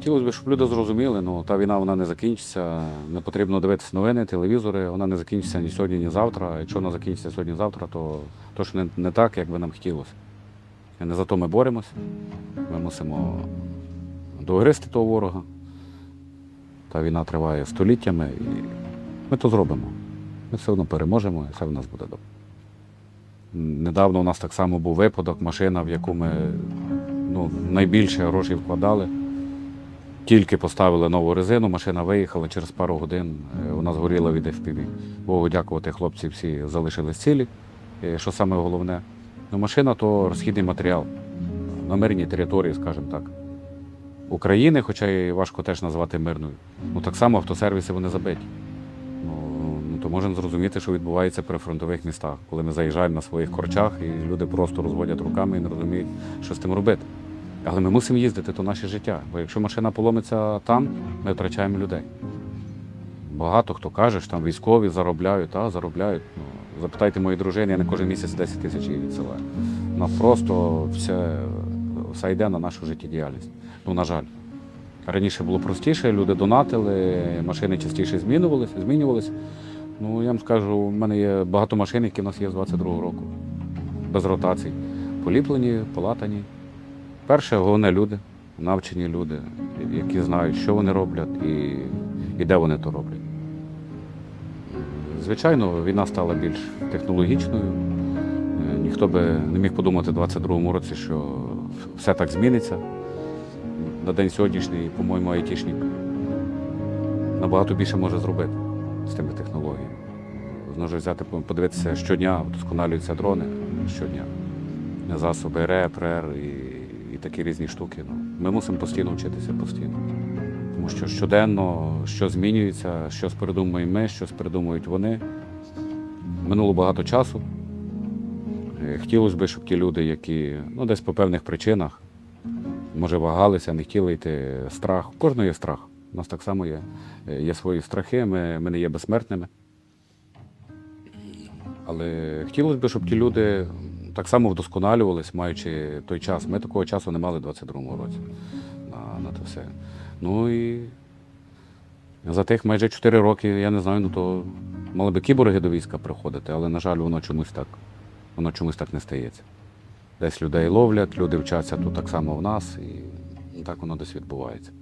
Хотілося б, щоб люди зрозуміли, ну та війна вона не закінчиться. Не потрібно дивитися новини, телевізори, вона не закінчиться ні сьогодні, ні завтра. Якщо вона закінчиться сьогодні, завтра, то, ж не, не так, як би нам хотілося. Не за то ми боремося. Ми мусимо догристи того ворога. Та війна триває століттями, і ми то зробимо. Ми все одно переможемо, і все в нас буде добре. Недавно у нас так само був випадок, машина, в яку ми ну, найбільше грошей вкладали. Тільки поставили нову резину, машина виїхала через пару годин. е, Вона згоріла від FPV. Богу дякувати, хлопці всі залишились цілі. І що саме головне, ну, машина то розхідний матеріал на мирній території, скажімо так. України, хоча і важко теж назвати мирною. Ну так само автосервіси вони забиті. Ну, ну, то можемо зрозуміти, що відбувається при фронтових містах, коли ми заїжджаємо на своїх корчах і люди просто розводять руками і не розуміють, що з тим робити. Але ми мусимо їздити, то наше життя. Бо якщо машина поломиться там, ми втрачаємо людей. Багато хто каже, що там військові заробляють, а заробляють. Ну, запитайте моїй дружини, я не кожен місяць 10 тисяч її відсилаю. Вона просто все, все йде на нашу життєдіяльність. Ну, на жаль. Раніше було простіше, люди донатили, машини частіше змінювалися, змінювалися. Ну, я вам скажу, у мене є багато машин, які в нас є з 22-го року. Без ротацій. Поліплені, полатані. Перше, головне люди, навчені люди, які знають, що вони роблять і, і де вони то роблять. Звичайно, війна стала більш технологічною. Ніхто би не міг подумати в 22-му році, що все так зміниться. На день сьогоднішній, по-моєму, айтішник набагато більше може зробити з тими технологіями. Може взяти, подивитися щодня, вдосконалюються дрони щодня. Засоби РЕП, РЕР і такі різні штуки. Ну, ми мусимо постійно вчитися постійно. Тому що щоденно щось змінюється, щось придумуємо ми, щось придумують вони. Минуло багато часу. Е, Хотілося б, щоб ті люди, які ну, десь по певних причинах, може, вагалися, не хотіли йти страх. У кожного є страх. У нас так само є. Е, Є свої страхи, ми, ми не є безсмертними. Але хотілося б, щоб ті люди так само вдосконалювались, маючи той час. Ми такого часу не мали в 22-му році на, на те все. Ну і за тих майже 4 роки, я не знаю, ну то мали би кіборги до війська приходити, але, на жаль, воно чомусь так, воно чомусь так не стається. Десь людей ловлять, люди вчаться тут так само в нас, і так воно десь відбувається.